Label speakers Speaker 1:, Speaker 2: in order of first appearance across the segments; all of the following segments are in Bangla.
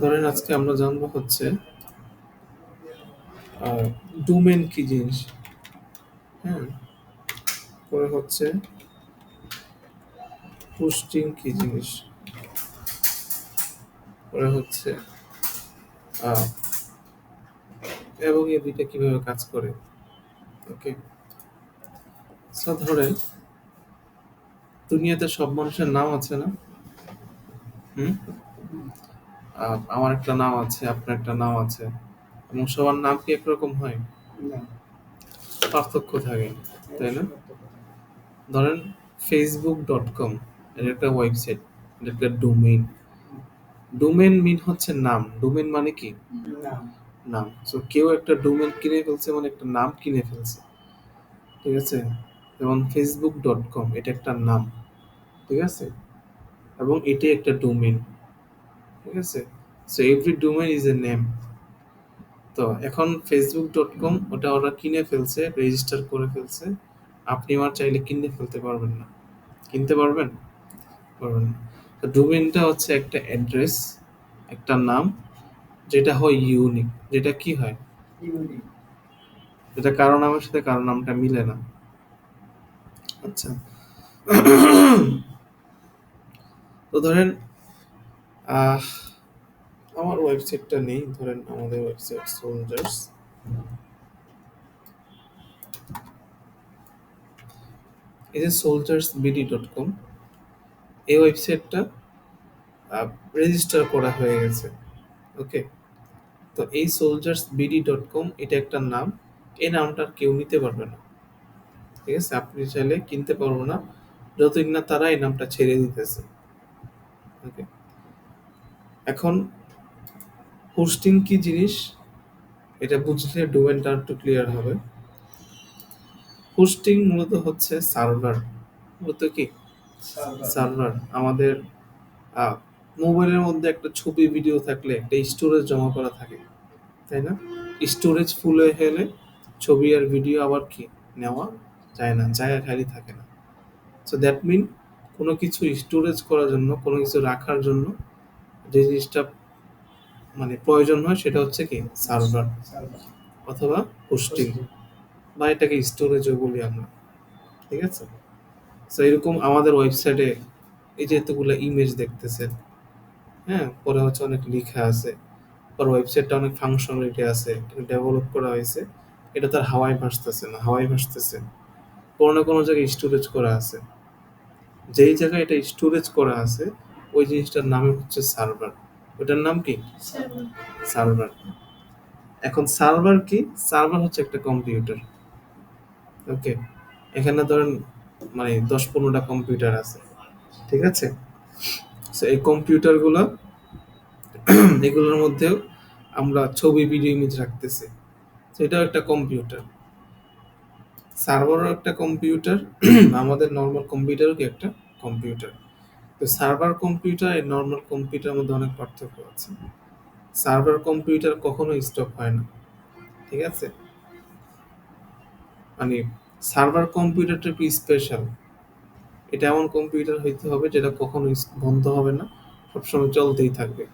Speaker 1: ধরেন আজকে আমরা জানব হচ্ছে ডোমেন কি জিনিস? হ্যাঁ পরে হচ্ছে পোস্টিং কি জিনিস? পরে হচ্ছে এবং এই দুইটা কীভাবে কাজ করে? ওকে সো ধরেন দুনিয়াতে সব মানুষের নাম আছে না? হুম? আমার একটা নাম আছে আপনার একটা নাম আছে। এবং সবার নাম কি একরকম হয়?
Speaker 2: না।
Speaker 1: পার্থক্য থাকে তাই না? ধরেন ফেসবুক ডট কম এটা একটা ওয়েবসাইট এটা একটা ডোমেইন ডোমেন মিন হচ্ছে নাম। ডোমেন মানে কি?
Speaker 2: না
Speaker 1: নাম। সো কেউ একটা ডোমেন কিনে ফেলছে মানে একটা নাম কিনে ফেলছে। ঠিক আছে? যেমন ফেসবুক ডট কম এটা একটা নাম। ঠিক আছে? এবং এটি একটা ডোমেন ঠিক আছে? So every domain is a name তো এখন ফেসবুক ডট কম ওটা ওরা কিনে ফেলছে রেজিস্টার করে ফেলছে। আপনি আমার চাইলে কিনে ফেলতে পারবেন না। কিনতে পারবেন? পারবেন না। তো ডোমেনটা হচ্ছে একটা অ্যাড্রেস একটা নাম যেটা হয় ইউনিক যেটা কি হয়?
Speaker 2: ইউনিক
Speaker 1: যেটা কারও নামের সাথে কারও নামটা মিলে না। আচ্ছা। তো ধরেন আহ, আমার ওয়েবসাইটটা নেই ধরেন আমাদের ওয়েবসাইট সোলজার্স এই যে সোলজার্স বিডি ডট কম এই ওয়েবসাইটটা রেজিস্টার করা হয়ে গেছে ওকে তো এই সোলজার্স বিডি ডট কম এটা একটা নাম এই নামটা কেউ নিতে পারবে না ঠিক আছে? আপনি চাইলে কিনতে পারব না যতদিন না তারা এই নামটা ছেড়ে দিতেছে ওকে এখন হোস্টিং কি জিনিস? এটা বুঝলে ডোমেনটা একটু ক্লিয়ার হবে। হোস্টিং মূলত হচ্ছে সার্ভার মূলত কি?
Speaker 2: সার্ভার
Speaker 1: আমাদের মোবাইলের মধ্যে একটা ছবি ভিডিও থাকলে একটা স্টোরেজ জমা করা থাকে। তাই না? স্টোরেজ ফুল হয়ে গেলে ছবি আর ভিডিও আবার কি? নেওয়া যায় না জায়গা খালি থাকে না। সো দ্যাট মিন কোনো কিছু স্টোরেজ করার জন্য কোনো কিছু রাখার জন্য যে জিনিসটা মানে প্রয়োজন হয় সেটা হচ্ছে কি? সার্ভার অথবা হোস্টিং বা এটাকে স্টোরেজও বলি আমরা, ঠিক আছে? তো এরকম আমাদের ওয়েবসাইটে এই যে এতগুলো ইমেজ দেখতেছেন হ্যাঁ? পরে হচ্ছে অনেক লেখা আছে, পর ওয়েবসাইটটা অনেক ফাংশনালিটি আছে ডেভেলপ করা হয়েছে, এটা তার হাওয়ায় ভাসতেছে না, হাওয়ায় ভাসতেছে। কোনো না কোনো জায়গায় স্টোরেজ করা আছে। যেই জায়গায় এটা স্টোরেজ করা আছে ওই জিনিসটার নাম হচ্ছে সার্ভার। ওটার নাম কি? সার্ভার। এখন সার্ভার কি? সার্ভার হচ্ছে একটা কম্পিউটার। ওকে এখানে ধরেন মানে দশ পনেরোটা কম্পিউটার আছে। ঠিক আছে? So, এই কম্পিউটারগুলো এগুলোর মধ্যেও আমরা ছবি ভিডিও ইমেজ রাখতেছি। সেটাও একটা কম্পিউটার। সার্ভারও একটা কম্পিউটার আমাদের নর্মাল কম্পিউটারও কি একটা কম্পিউটার। তো সার্ভার কম্পিউটার আর নর্মাল কম্পিউটার মধ্যে অনেক পার্থক্য আছে। সার্ভার কম্পিউটার কখনো স্টপ হয় না, ঠিক আছে? মানে সার্ভার কম্পিউটারটা একটু স্পেশাল এটা এমন কম্পিউটার হইতে হবে যেটা কখনো বন্ধ হবে না, সবসময় চলতেই থাকবে।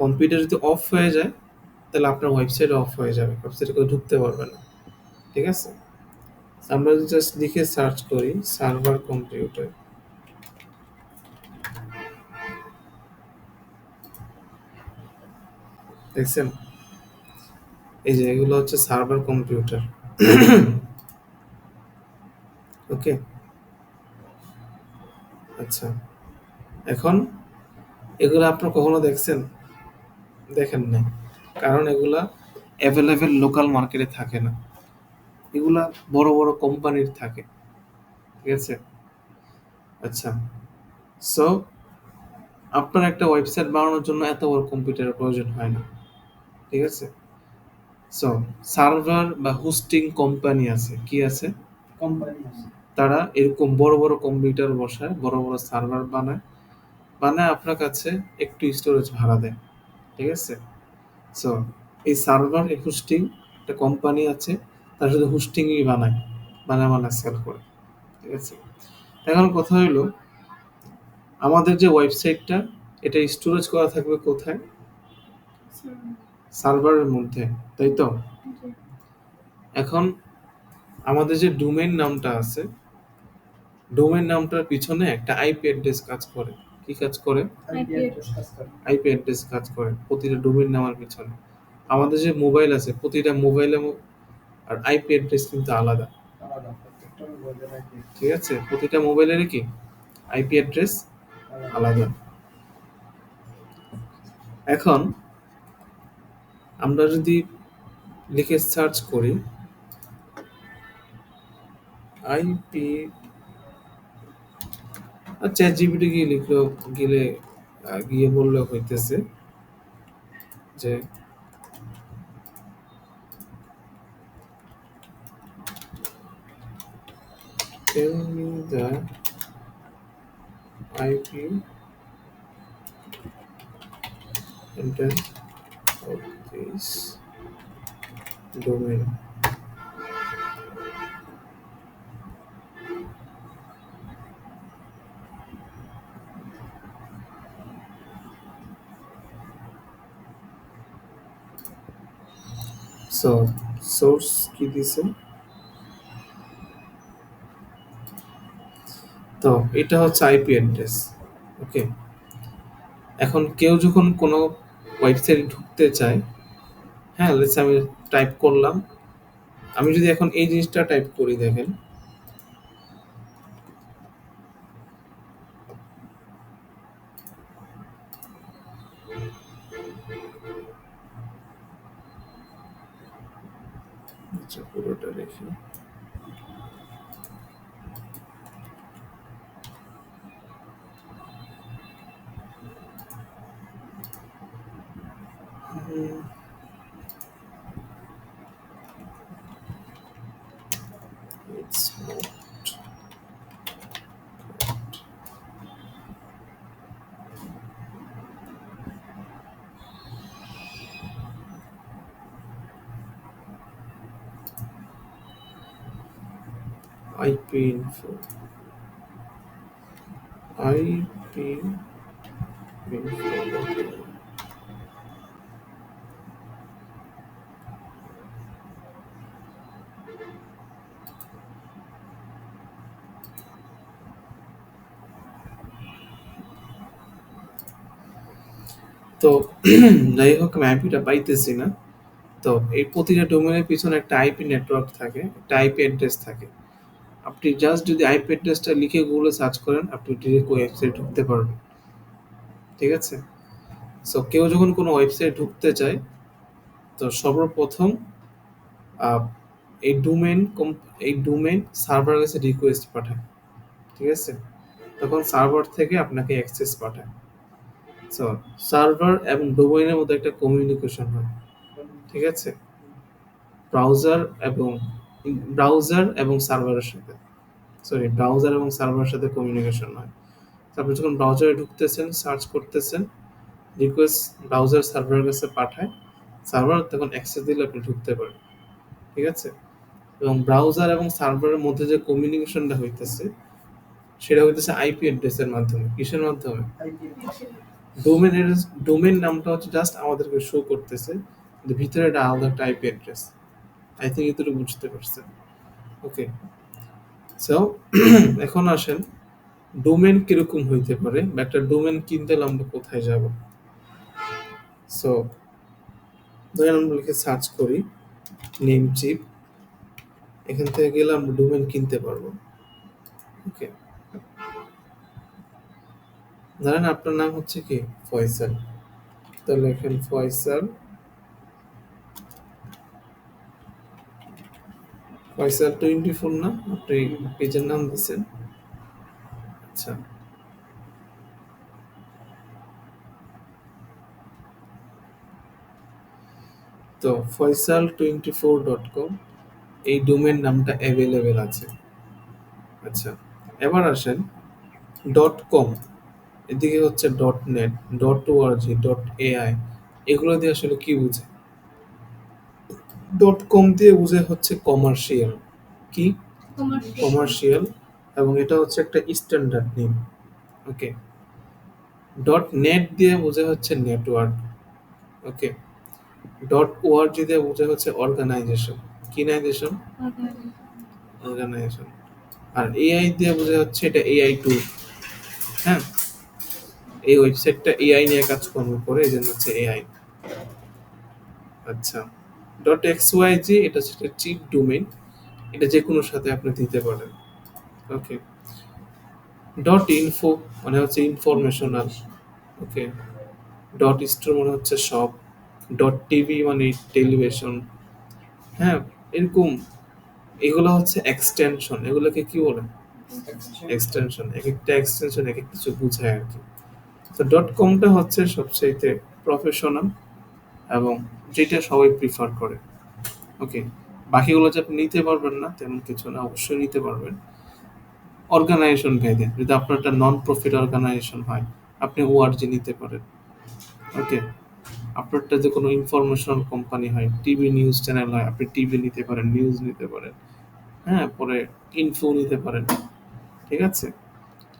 Speaker 1: কম্পিউটার যদি অফ হয়ে যায়, তাহলে আপনার ওয়েবসাইট অফ হয়ে যাবে ওয়েবসাইটে কেউ ঢুকতে পারবে না, ঠিক আছে? আমরা যদি জাস্ট লিখে সার্চ করি সার্ভার কম্পিউটার দেখছেন? এই যে এগুলো হচ্ছে সার্ভার কম্পিউটার ওকে আচ্ছা। এখন এগুলো আপনার কখনো দেখছেন? দেখেন না কারণ এগুলা অ্যাভেলেবেল লোকাল মার্কেটে থাকে না। এগুলা বড় বড় কোম্পানির থাকে। ঠিক আছে? আচ্ছা। সো আপনার একটা ওয়েবসাইট বানানোর জন্য এত বড় কম্পিউটারের প্রয়োজন হয় না। ঠিক আছে? সো সার্ভার বা হোস্টিং কোম্পানি আছে। কি আছে?
Speaker 2: কোম্পানি আছে।
Speaker 1: তারা এরকম বড় বড় কম্পিউটার বসায় বড় বড় সার্ভার বানায় বানায় আপনার কাছে একটু স্টোরেজ ভাড়া দেয়। ঠিক আছে? সো এই সার্ভার এই হোস্টিং একটা কোম্পানি আছে তারা শুধু হোস্টিংই বানায় বানায় বানায় সেল করে। ঠিক আছে? এখন কথা হলো আমাদের যে ওয়েবসাইটটা এটা স্টোরেজ করা থাকবে কোথায়? সার্ভারের মধ্যে তাই তো? এখন আমাদের যে ডোমেইন নামটা আছে ডোমেইন নামটার পিছনে একটা আইপি অ্যাড্রেস কাজ করে। কি কাজ করে?
Speaker 2: IP address. কাজ করে
Speaker 1: আইপি অ্যাড্রেস কাজ করে প্রতিটা ডোমেইন নামের পিছনে। আমাদের যে মোবাইল আছে প্রতিটা মোবাইলে আর আইপি অ্যাড্রেস কিন্তু আলাদা।
Speaker 2: আলাদা প্রত্যেকটা মোবাইলের আইপি
Speaker 1: ঠিক আছে? প্রতিটা মোবাইলের কি? আইপি অ্যাড্রেস আলাদা। এখন আমরা যদি লিখে সার্চ করি আইপি আচ্ছা জিবিটি গিয়ে লিখলো, গেলে গিয়ে বললে হইতেছে যে of this domain. So, source কি দিছে? তো এটা হচ্ছে আইপি অ্যাড্রেস ওকে এখন কেউ যখন কোনো ওয়েবসাইটে ঢুকতে চায় হ্যাঁ লেটস আমি টাইপ করলাম। আমি যদি এখন এই জিনিসটা টাইপ করি দেখেন। IP info. IP info. তো যাই হোক, আমি আইপিটা পাইতেছি না তো এই প্রতিটা ডোমেনের পিছনে একটা আইপি নেটওয়ার্ক থাকে একটা আইপি অ্যাড্রেস থাকে আপনি জাস্ট যদি আইপি অ্যাড্রেসটা লিখে গুগলে সার্চ করেন, আপনি ডিরেক্ট ওয়েবসাইট ঢুকতে পারবেন। ঠিক আছে? সো কেউ যখন কোনো ওয়েবসাইট ঢুকতে চায়, তো সর্বপ্রথম এই ডোমেন এই ডোমেন সার্ভার কাছে রিকোয়েস্ট পাঠায় ঠিক আছে? তখন সার্ভার থেকে আপনাকে অ্যাক্সেস পাঠায়। সো সার্ভার এবং ডোমেইনের মধ্যে একটা কমিউনিকেশন হয়। ঠিক আছে? ব্রাউজার এবং ব্রাউজার এবং সার্ভারের সাথে। সরি ব্রাউজার এবং সার্ভারের সাথে কমিউনিকেশন হয়। তারপর যখন ব্রাউজারে ঢুকতেছেন সার্চ করতেছেন রিকোয়েস্ট ব্রাউজার সার্ভারের কাছে পাঠায়। সার্ভার তখন অ্যাক্সেস দিলে আপনি ঢুকতে পারেন। ঠিক আছে? এবং ব্রাউজার এবং সার্ভারের মধ্যে যে কমিউনিকেশনটা হইতেছে সেটা হইতেছে আইপি অ্যাড্রেসের মাধ্যমে। কিসের মাধ্যমে?
Speaker 2: ডোমেন
Speaker 1: ডোমেন ডোমেন নামটা হচ্ছে জাস্ট আমাদেরকে শো করতেছে কিন্তু ভিতরে একটা আলাদা একটা আইপি অ্যাড্রেস আই থিঙ্ক এতটুকু বুঝতে পারছেন। ওকে সো এখন আসেন ডোমেন কীরকম হইতে পারে বা একটা ডোমেন কিনতে হলে আমরা কোথায় যাব? সো ধরেন আমরা লিখে সার্চ করি নেম চিপ এখান থেকে গেলে আমরা ডোমেন কিনতে পারব। ওকে ধরেন আপনার নাম হচ্ছে কি? ফয়সাল। তাহলে লেখেন ফয়সাল ফয়সাল টোয়েন্টি ফোর না? আপনি পেজের নাম দিচ্ছেন আচ্ছা। তো Faisal twenty four dot com, এই ডোমেন নামটা অ্যাভেলেবেল আছে। আচ্ছা এবার আসেন, ডট কম, এদিকে হচ্ছে dot net, dot ORG dot AI, এগুলো দিয়ে আসলে কি বুঝে? ডট কম দিয়ে বুঝে হচ্ছে কমার্শিয়াল কি? কমার্শিয়াল এবং এটা হচ্ছে একটা standard name okay dot net দিয়ে বোঝা হচ্ছে নেটওয়ার্ক ওকে ডট ওআরজি দিয়ে বোঝা হচ্ছে অর্গানাইজেশন কিনাইজেশন অর্গানাইজেশন আর এআই দিয়ে বোঝা হচ্ছে এটা এআই টু হ্যাঁ? এই ওয়েবসাইটটা এআই নিয়ে কাজকর্ম করে এই জন্য হচ্ছে এআই আচ্ছা। ডট এক্স ওয়াই জি এটা হচ্ছে চিপ ডোমেইন এটা যে কোনো সাথে আপনি দিতে পারেন। ওকে ডট ইনফো মানে হচ্ছে ইনফরমেশনাল ওকে ডট স্টোর মানে হচ্ছে শপ ডট টিভি মানে টেলিভিশন হ্যাঁ এরকম। এগুলো হচ্ছে এক্সটেনশন এগুলোকে কি বলে? এক্সটেনশন এক একটা এক্সটেনশন এক এক কিছু বোঝায় আর কি। তো ডট কমটা হচ্ছে সবচাইতে প্রফেশনাল এবং যেটা সবাই প্রিফার করে। ওকে বাকিগুলো যে আপনি নিতে পারবেন না, তেমন কিছু না, অবশ্যই নিতে পারবেন। অর্গানাইজেশন ভেদে, যদি আপনার একটা নন প্রফিট অর্গানাইজেশন হয় আপনি ওআরজি নিতে পারেন। ওকে আপনারটা যে কোনো ইনফরমেশনাল কোম্পানি হয় টিভি নিউজ চ্যানেল হয়, আপনি টিভি নিতে পারেন নিউজ নিতে পারেন। হ্যাঁ পরে ইনফো নিতে পারেন। ঠিক আছে?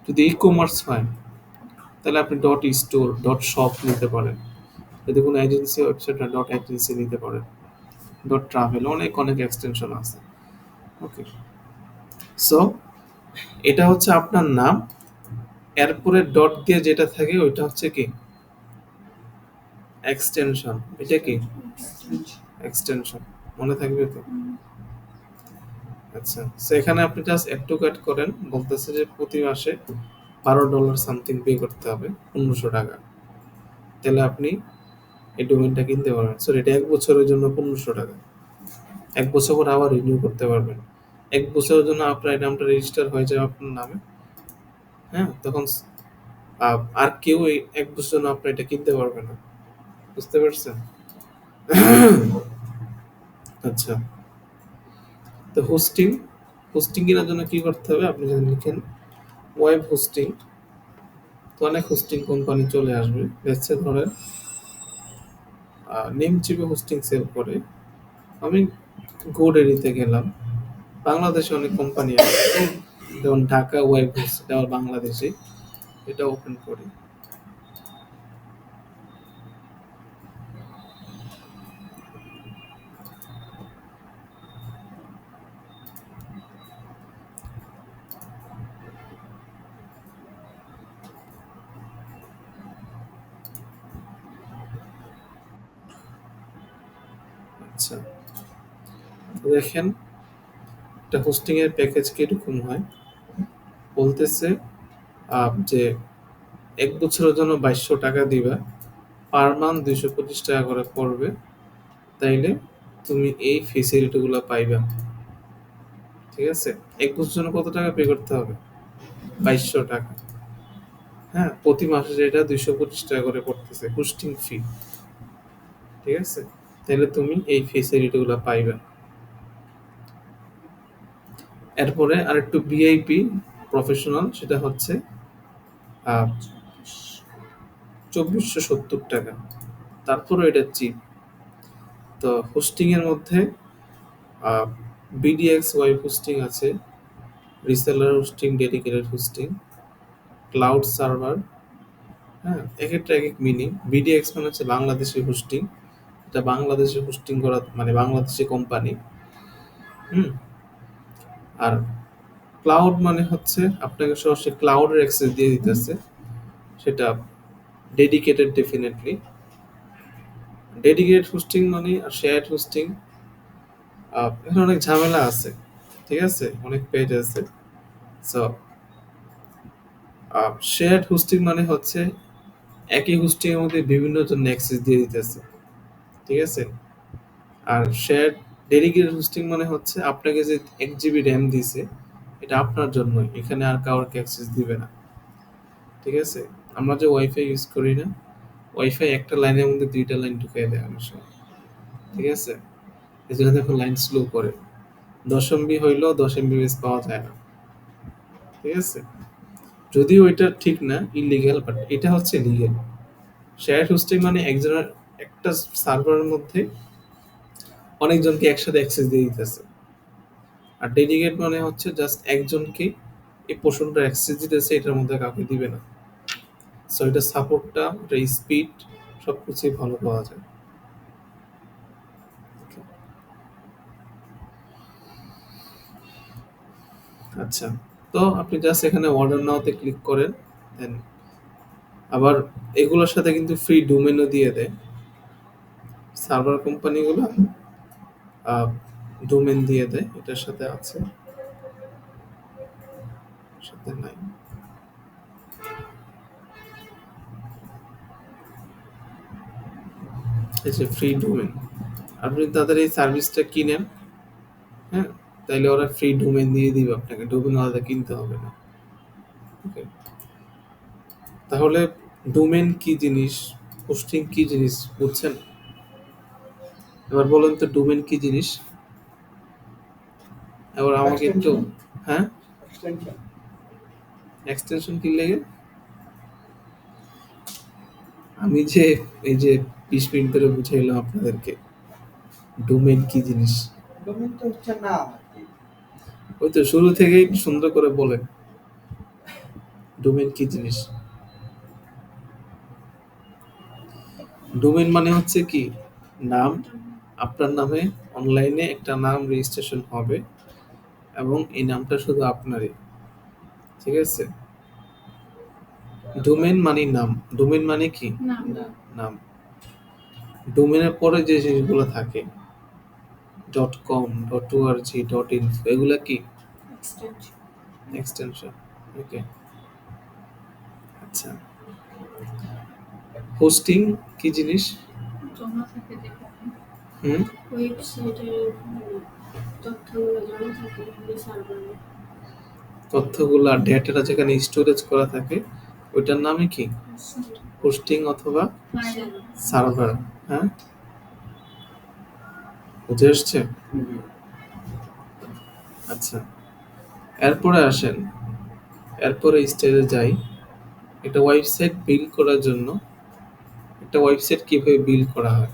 Speaker 1: যদি ই কমার্স হয়, তাহলে আপনি ডট স্টোর ডট শপ নিতে পারেন। যদি কোনো এজেন্সি ওয়েবসাইট হয় ডট এজেন্সি নিতে পারেন ডট ট্রাভেল অনেক অনেক এক্সটেনশন আছে। ওকে সো এটা হচ্ছে আপনার নাম। এরপরে ডট দিয়ে যেটা থাকে, ওইটা হচ্ছে কি? এক্সটেনশন এটা কি? এক্সটেনশন মনে থাকবে তো? আচ্ছা। সো এখানে আপনি জাস্ট অ্যাড টু কাট করেন। বলতেছে যে প্রতি মাসে বারো ডলার সামথিং পে করতে হবে, পনেরোশো টাকা। তাহলে আপনি এই ডোমেনটা কিনতে পারবেন। সো এটা এক বছরের জন্য পনেরোশো টাকা। এক বছর পর আবার রিনিউ করতে পারবেন। এক বছরের জন্য আপনার এই নামটা রেজিস্টার হয়ে যাবে আপনার নামে। হ্যাঁ তখন আর কেউ এক বছর জন্য আপনার এটা কিনতে পারবে না। বুঝতে পারছেন? আচ্ছা। তো হোস্টিং হোস্টিং কেনার জন্য কি করতে হবে? আপনি যদি লিখেন ওয়েব হোস্টিং তো অনেক হোস্টিং কোম্পানি চলে আসবে। দেখছে ধরেন নেম চিপে হোস্টিং সেল করে আমি গোডেরিতে গেলাম। বাংলাদেশে অনেক কোম্পানি আছে, যেমন ঢাকা ওয়েব হোস্ট বাংলাদেশে। এটা ওপেন করি। দেখেন, একটা হোস্টিং এর প্যাকেজ কীরকম হয়? বলতেছে যে এক বছরের জন্য বাইশশো টাকা দিবা পার মান্থ দুইশো পঁচিশ টাকা করে পড়বে, তাইলে তুমি এই ফেসিলিটিগুলো পাইবা। ঠিক আছে? এক বছরের জন্য কত টাকা পে করতে হবে? বাইশশো টাকা। হ্যাঁ প্রতি মাসে যেটা দুইশো পঁচিশ টাকা করে পড়তেছে হোস্টিং ফি ঠিক আছে? তাহলে তুমি এই ফেসিলিটিগুলো পাইবা। এরপরে আরেকটু ভিআইপি প্রফেশনাল সেটা হচ্ছে চব্বিশশো সত্তর টাকা। তারপরে এটা চিপ তো হোস্টিং এর মধ্যে বিডিএক্স ওয়াইব হোস্টিং আছে reseller hosting dedicated hosting cloud server হ্যাঁ এক একটা এক এক মিনিং বিডিএক্স মানে হচ্ছে বাংলাদেশি হোস্টিং এটা বাংলাদেশে হোস্টিং করা মানে বাংলাদেশি কোম্পানি হুম আর ক্লাউড মানে হচ্ছে আপনাকে সরাসরি ক্লাউডের অ্যাক্সেস দিয়ে দিতেছে। সেটা ডেডিকেটেড ডেফিনেটলি ডেডিকেটেড হোস্টিং মানে আর শেয়ার হোস্টিং এখানে অনেক ঝামেলা আছে, ঠিক আছে? অনেক পেজ আছে। সো শেয়ার হোস্টিং মানে হচ্ছে একই হোস্টিং এর মধ্যে বিভিন্ন জন অ্যাক্সেস দিয়ে দিতেছে, ঠিক আছে? আর শেয়ার ডেডিকেটেড হোস্টিং মানে হচ্ছে আপনাকে যে এক জিবি র্যাম দিছে, এটা আপনার জন্য, এখানে আর কাউকে অ্যাক্সেস দিবে না। ঠিক আছে? আমরা যে ওয়াইফাই ইউজ করি না ওয়াইফাই একটা লাইনের মধ্যে দুইটা লাইন ঢুকিয়ে দেয় অনেক সময়। ঠিক আছে? এই জন্য দেখো লাইন স্লো করে। দশ এমবি হইলেও দশ এমবি পাওয়া যায় না। ঠিক আছে? যদিও এটা ঠিক না ইলিগেল বাট এটা হচ্ছে লিগেল শেয়ার হোস্টিং মানে একজনের, একটা সার্ভারের মধ্যে অনেকজনকে একসাথে অ্যাক্সেস দিয়ে দিতেছে। আর ডেডিকেট মানে হচ্ছে জাস্ট একজনকে এই পোর্শনটা অ্যাক্সেস দিতেছে, এটার মধ্যে কাউকে দিবে না। সো এটা সাপোর্টটা এটা স্পিড সব কিছুই ভালো পাওয়া যায়। আচ্ছা তো আপনি জাস্ট এখানে অর্ডার নাওতে ক্লিক করেন দেন আবার এগুলোর সাথে কিন্তু ফ্রি ডোমেনও দিয়ে দেয়। সার্ভার কোম্পানিগুলো ডোমেন দিয়ে দেয়, এটার সাথে আছে। সাথে নাই। এই ফ্রি ডোমেন আপনি তাদের এই সার্ভিসটা কিনেন হ্যাঁ? তাইলে ওরা ফ্রি ডোমেন দিয়ে দিবে আপনাকে ডোমেন আলাদা কিনতে হবে না। তাহলে ডোমেন কি জিনিস হোস্টিং কি জিনিস, বুঝছেন? এবার বলেন তো ডোমেন কি জিনিস? এবার আমাকে একটু হ্যাঁ?
Speaker 2: এক্সটেনশন
Speaker 1: এক্সটেনশন কি লেগে? আমি যে এই যে বিশ মিনিট ধরে বুঝাইলাম আপনাদেরকে ডোমেন কি জিনিস?
Speaker 2: ডোমেন তো হচ্ছে নাম
Speaker 1: ওই তো শুরু থেকেই সুন্দর করে বলেন। ডোমেন কি জিনিস? ডোমেন মানে হচ্ছে কি? নাম। আপনার নামে অনলাইনে একটা নাম রেজিস্ট্রেশন হবে এবং এই নামটা শুধু আপনারই ঠিক আছে? ডোমেন মানে নাম ডোমেন মানে কি? নাম। ডোমেনের পরে যে জিনিসগুলো থাকে dot com dot ORG dot info এগুলা কি?
Speaker 3: এক্সটেনশন
Speaker 1: এক্সটেনশন ওকে আচ্ছা। হোস্টিং কি জিনিস?
Speaker 3: জমা থাকে
Speaker 1: হুম?
Speaker 3: ওয়েবসাইটের তথ্যগুলো জমা থাকে সার্ভারে
Speaker 1: তথ্যগুলা ডেটাটা যেখানে স্টোরেজ করা থাকে ওইটার নামে কি? হোস্টিং অথবা সার্ভার হ্যাঁ? বুঝে আসছে আচ্ছা এরপরে আসেন এরপরে স্টেজে যাই। একটা ওয়েবসাইট বিল্ড করার জন্য একটা ওয়েবসাইট কীভাবে বিল্ড করা হয়?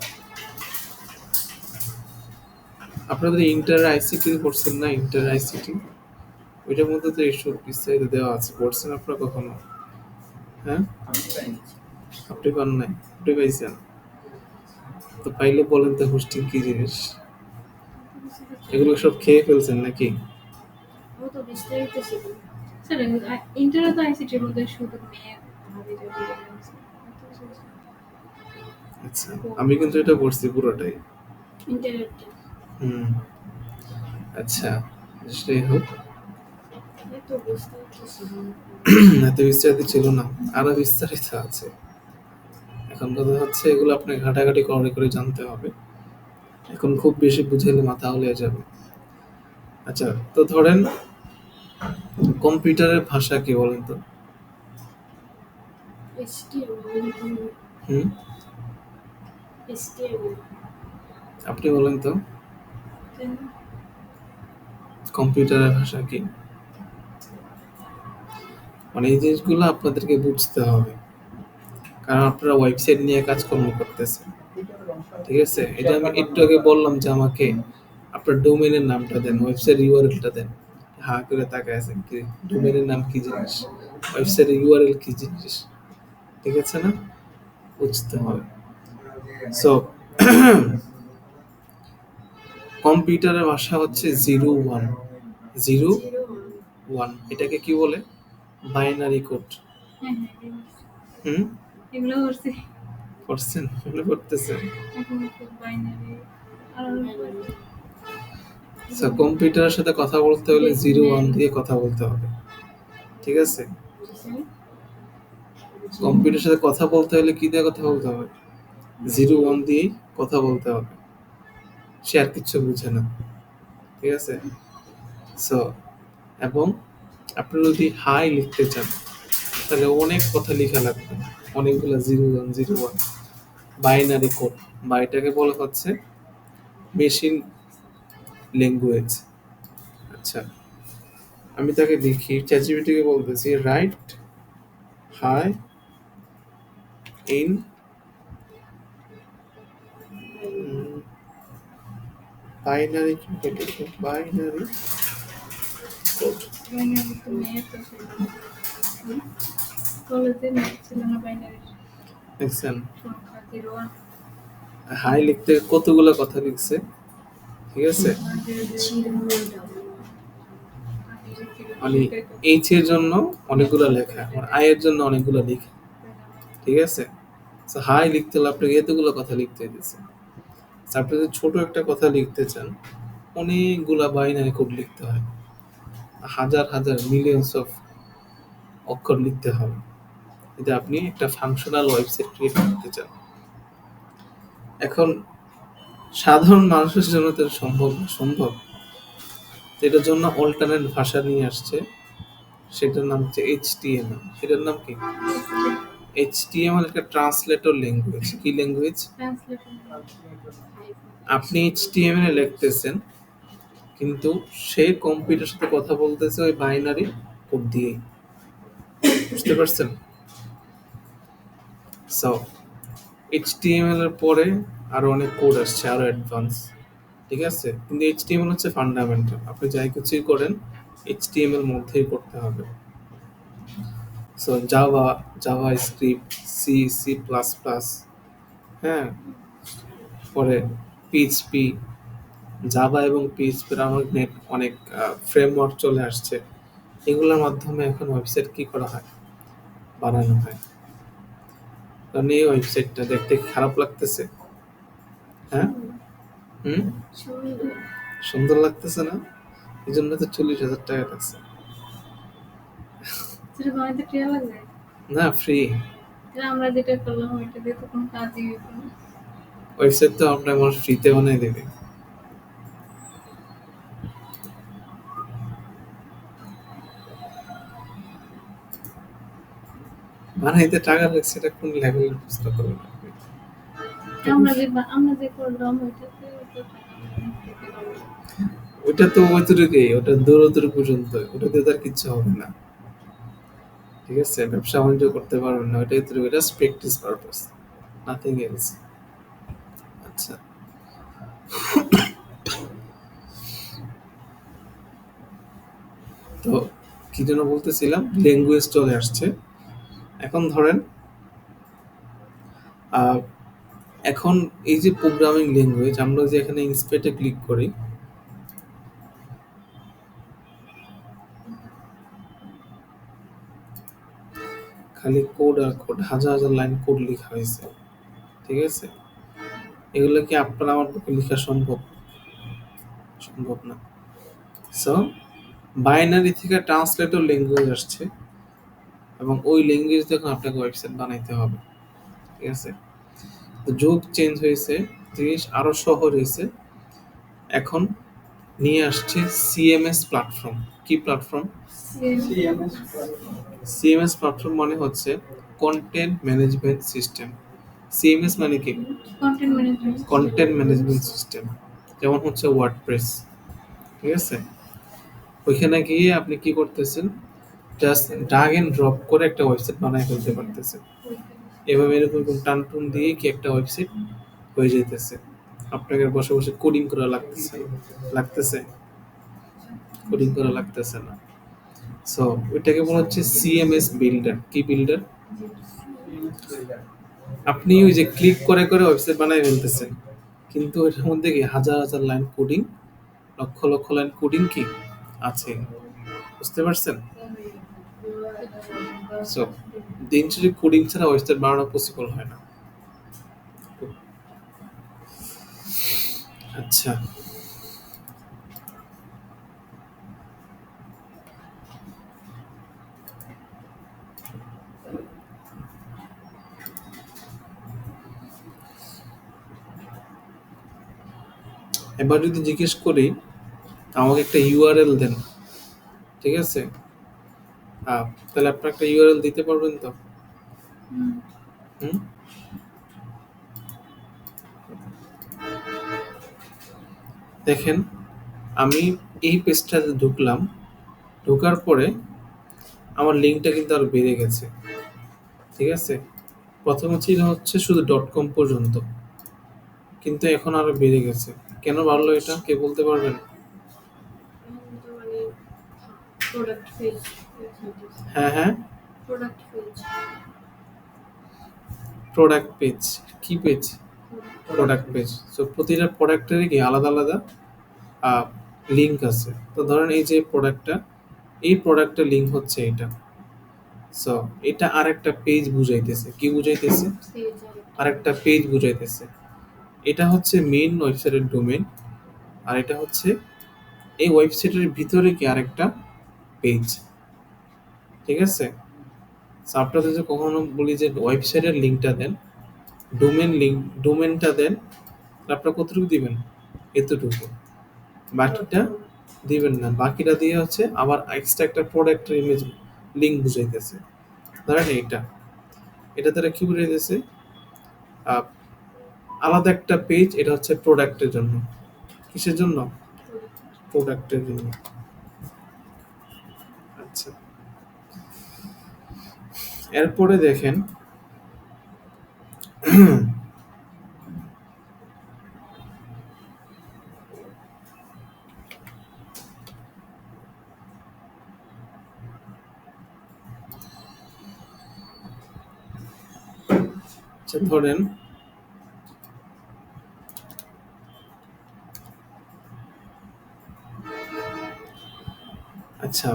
Speaker 1: আপনাদের ইন্টার আইসিটি পড়ছেন না? ইন্টার আইসিটি ওইটার মধ্যে তো এইসব বিস্তারিত দেওয়া আছে। পড়ছেন আপনারা কখনো? হ্যাঁ? আপনি পান নাই? আপনি পাইছেন? তো পাইলে বলেন তো হোস্টিং কি জিনিস? এগুলো সব খেয়ে ফেলছেন নাকি?
Speaker 3: ও তো বিস্তারিত ছিল। স্যার ইন্টারনেট তো আইসিটির মধ্যে শুধু মেয়ে ভাবে যদি
Speaker 1: আচ্ছা আমি কিন্তু এটা পড়ছি পুরোটাই।
Speaker 3: ইন্টারনেট
Speaker 1: হুম। আচ্ছা সেটাই হোক।
Speaker 3: এত বিস্তারিত ছিল না।
Speaker 1: আরও বিস্তারিত আছে। এখন কথা হচ্ছে এগুলো আপনাকে ঘাটাঘাটি করে করে জানতে হবে। এখন খুব বেশি বুঝাইলে মাথা হলে যাবে। আচ্ছা তো ধরেন কম্পিউটারের ভাষা কি বলেন তো? হুম? আপনি বলেন তো? কম্পিউটারের ভাষা কি? মানে এই জিনিসগুলো আপনাদেরকে বুঝতে হবে। কারণ আপনারা ওয়েবসাইট নিয়ে কাজকর্ম করতেছেন। ঠিক আছে? এটা আমি একটু আগে বললাম যে আমাকে আপনার ডোমেনের নামটা দেন ওয়েবসাইট ইউআরএলটা দেন। হা করে তাকায় আছেন কি? ডোমেনের নাম কি জিনিস? ওয়েবসাইট ইউআরএল কি জিনিস? ঠিক আছে না? বুঝতে হবে। সো কম্পিউটারের ভাষা হচ্ছে জিরো ওয়ান। জিরো ওয়ান এটাকে কি বলে? Binary code.
Speaker 3: হ্যাঁ হ্যাঁ
Speaker 1: হুম?
Speaker 3: এগুলো করছি।
Speaker 1: করছেন? করতেছেন সো কম্পিউটারের সাথে কথা বলতে হলে জিরো ওয়ান দিয়ে কথা বলতে হবে। ঠিক আছে? কম্পিউটারের সাথে কথা বলতে হলে কি দিয়ে কথা বলতে হবে? জিরো ওয়ান দিয়েই কথা বলতে হবে। সে আর কিছু বুঝে না। ঠিক আছে? সো এবং আপনি যদি হাই লিখতে চান, তাহলে অনেক কথা লেখা লাগবে। অনেকগুলো zero one zero one binary code বা এটাকে বলা হচ্ছে মেশিন ল্যাঙ্গুয়েজ আচ্ছা আমি তাকে দেখি। চ্যাটজিপিটিকে বলতেছি রাইট হাই ইন বাইনারি
Speaker 3: সংখ্যা জিরো ওয়ান
Speaker 1: হাই লিখতে কতগুলো কথা লিখছে? ঠিক আছে? মানে এইচ এর জন্য অনেকগুলো লেখা আই এর জন্য অনেকগুলো লিখা। ঠিক আছে? হাই লিখতে হলে আপনাকে এতগুলো কথা লিখতে দিচ্ছে তো আপনি যদি ছোট একটা কথা লিখতে চান। অনেকগুলা বাইনারি কোড লিখতে হয়। হাজার হাজার মিলিয়নস অফ অক্ষর লিখতে হবে। যদি আপনি একটা ফাংশনাল ওয়েবসাইট ক্রিয়েট করতে চান। এখন সাধারণ মানুষের জন্য তো সম্ভব না সম্ভব এটার জন্য অল্টারনেট ভাষা নিয়ে আসছে। সেটার নাম হচ্ছে এইচটিএমএল সেটার নাম কি? এইচটিএমএল একটা ট্রান্সলেটর ল্যাঙ্গুয়েজ কি ল্যাঙ্গুয়েজ আপনি এইচটিএমএল এ লিখতেছেন কিন্তু সে কম্পিউটার সাথে কথা বলতেছে ওই বাইনারি কোড দিয়েই বুঝতে পারছেন? সো এইচটিএমএল এর পরে আরও অনেক কোড আসছে আরও অ্যাডভান্স ঠিক আছে? কিন্তু এইচটিএমএল হচ্ছে ফান্ডামেন্টাল আপনি যাই কিছুই করেন এইচটিএমএল মধ্যেই করতে হবে। So Java JavaScript C C plus plus হ্যাঁ পরে পিএইচপি জাভা এবং পিএইচপির অনেক নেট অনেক ফ্রেমওয়ার্ক চলে আসছে। এগুলোর মাধ্যমে এখন ওয়েবসাইট কি করা হয়? বানানো হয়। কারণ এই ওয়েবসাইটটা দেখতে খারাপ লাগতেছে। হ্যাঁ? হুম? সুন্দর লাগতেছে না? এই জন্য তো চল্লিশ হাজার টাকা লাগছে।
Speaker 3: সেটা বানাইতে টিয়া লাগবে
Speaker 1: না ফ্রি
Speaker 3: আমরা যেটা করলাম ওইটা দিয়ে তো কোনো কাজই হইতো না।
Speaker 1: ওয়েবসাইট তো মানুষ ফ্রিতে বানিয়ে দেবে। বানাইতে টাকা লাগছে এটা কোন লেভেলের
Speaker 3: আমরা যে আমরা যে করলাম ওইটাতে তো
Speaker 1: ওইটুকুই ওটা দূর দূর পর্যন্ত। ওটাতে তার কিচ্ছু হবে না। ঠিক আছে? ব্যবসা বাণিজ্য করতে পারবেন না, ওইটাই তো এটা প্র্যাকটিস পারপাস নাথিং এলস আচ্ছা। তো কি যেন বলতেছিলাম? ল্যাঙ্গুয়েজ চলে আসছে। এখন ধরেন এখন এই যে প্রোগ্রামিং ল্যাঙ্গুয়েজ আমরা যে এখানে ইন্সপেক্টে ক্লিক করি খালি কোড আর কোড হাজার হাজার লাইন কোড লেখা হয়েছে, ঠিক আছে? এগুলো কি আপনার আমার পক্ষে লেখা সম্ভব? সম্ভব না। সো বাইনারি থেকে ট্রান্সলেটর ল্যাঙ্গুয়েজ আসছে, এবং ওই ল্যাঙ্গুয়েজ দেখুন আপনাকে ওয়েবসাইট বানাইতে হবে, ঠিক আছে? যুগ চেঞ্জ হয়েছে, জিনিস আরও সহজ হয়েছে। এখন নিয়ে আসছে সিএমএস প্ল্যাটফর্ম কি প্ল্যাটফর্ম
Speaker 2: CMS
Speaker 1: সিএমএস প্ল্যাটফর্ম মানে হচ্ছে কন্টেন্ট ম্যানেজমেন্ট সিস্টেম সিএমএস মানে কি?
Speaker 3: Content management
Speaker 1: content management system যেমন হচ্ছে ওয়ার্ডপ্রেস ঠিক আছে? ওইখানে গিয়ে আপনি কি করতেছেন? জাস্ট ড্রাগ এন্ড ড্রপ করে একটা ওয়েবসাইট বানায় ফেলতে পারতেছেন। এভাবে এরকম এরকম টান টুন দিয়ে কি একটা ওয়েবসাইট হয়ে যেতেছে আপনাকে বসে বসে কোডিং করা লাগতেছে। লাগতেছে? কোডিং করা লাগতেছে না। সো এটাকে বলা হচ্ছে সিএমএস বিল্ডার কি বিল্ডার আপনি ওই যে ক্লিক করে করে ওয়েবসাইট বানাই ফেলতেছেন। কিন্তু এটার মধ্যে কি হাজার হাজার line coding lakh lakh line coding কি আছে? বুঝতে পারছেন? সো দিন শেষে কোডিং ছাড়া ওয়েবসাইট বানানো পসিবল হয় না। আচ্ছা। এবার যদি জিজ্ঞেস করি আমাকে একটা ইউআরএল দেন। ঠিক আছে? তাহলে আপনার একটা ইউআরএল দিতে পারবেন তো? হুম। দেখেন আমি এই পেজটাতে ঢুকলাম। ঢোকার পরে আমার লিঙ্কটা কিন্তু আরও বেড়ে গেছে। ঠিক আছে? প্রথমে ছিল হচ্ছে শুধু ডট কম পর্যন্ত। কিন্তু এখন আরও বেড়ে গেছে। কেন বাড়লো এটা? কে বলতে পারবেন হ্যাঁ হ্যাঁ।
Speaker 3: প্রোডাক্ট পেজ
Speaker 1: কি পেজ প্রোডাক্ট পেজ সো প্রতিটা প্রোডাক্টেরই কি আলাদা আলাদা? লিঙ্ক আছে। তো ধরেন এই যে প্রোডাক্টটা এই প্রোডাক্টের লিঙ্ক হচ্ছে এটা। সো এটা আরেকটা পেজ বুঝাইতেছে। কি বুঝাইতেছে?
Speaker 3: আর
Speaker 1: আরেকটা পেজ বুঝাইতেছে। এটা হচ্ছে মেইন ওয়েবসাইটের ডোমেন আর এটা হচ্ছে এই ওয়েবসাইটের ভিতরে কি আরেকটা পেজ ঠিক আছে? আপনাদের যে কখনো বলি যে ওয়েবসাইটের লিঙ্কটা দেন ডোমেন লিঙ্ক ডোমেনটা দেন আপনারা কতটুকু দিবেন? এতটুকু। বাকিটা দিবেন না। বাকিটা দিয়ে হচ্ছে আবার এক্সট্রা একটা প্রোডাক্টের ইমেজ লিঙ্ক বুঝাইতেছে। ধরেন এইটা। এটা তারা কি বুঝাইতেছে? আলাদা একটা পেজ এটা হচ্ছে প্রোডাক্টের জন্য। কিসের জন্য? প্রোডাক্টের জন্য। আচ্ছা। এরপরে দেখেন আচ্ছা ধরেন আচ্ছা।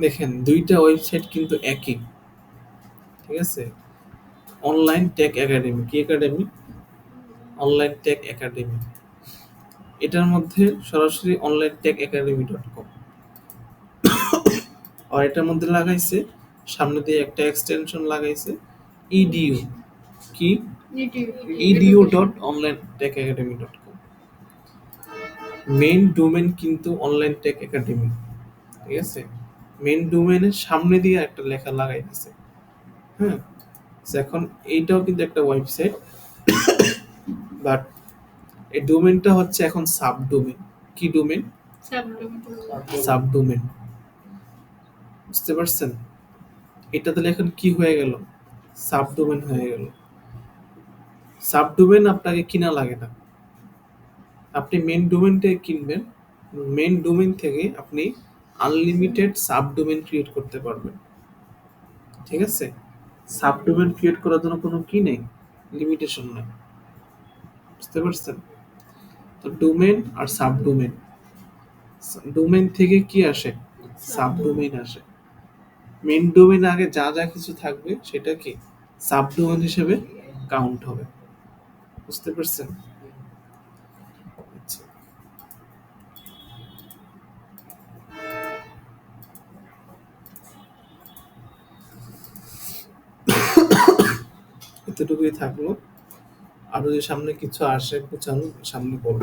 Speaker 1: দেখেন, দুইটা ওয়েবসাইট কিন্তু একই। ঠিক আছে? Online tech academy. কি একাডেমি? Online tech academy. এটার মধ্যে সরাসরি online tech academy dot com. আর এটার মধ্যে লাগাইছে সামনে দিয়ে একটা এক্সটেনশন লাগাইছে ইডিউ কি? Edu dot online tech academy dot com main domain কিন্তু অনলাইন টেক একাডেমি ঠিক আছে? মেইন ডোমেনের সামনে দিয়ে একটা লেখা লাগাই দিছে হ্যাঁ? এখন এইটাও কিন্তু একটা ওয়েবসাইট বাট এই ডোমেনটা হচ্ছে এখন সাব ডোমেন কি ডোমেন সাব ডোমেন বুঝতে পারছেন? এটা তাহলে এখন কি হয়ে গেল? সাব ডোমেন হয়ে গেল। সাব ডোমেন আপনাকে কিনা লাগে না। আপনি মেন ডোমেনটাই কিনবেন। মেন ডোমেন থেকে আপনি আনলিমিটেড সাব ডোমেন ক্রিয়েট করতে পারবেন। ঠিক আছে? সাব ডোমেন ক্রিয়েট করার জন্য কোনো কি নেই? লিমিটেশন নেই। বুঝতে পারছেন? তো ডোমেন আর সাব ডোমেন ডোমেন থেকে কি আসে? সাব ডোমেন আসে। মেন ডোমেন আগে যা যা কিছু থাকবে সেটা কি সাব ডোমেন হিসেবে কাউন্ট হবে। বুঝতে পারছেন? আচ্ছা। এতটুকুই থাকল। আরও যদি সামনে কিছু আসে বুঝানো সামনে বলব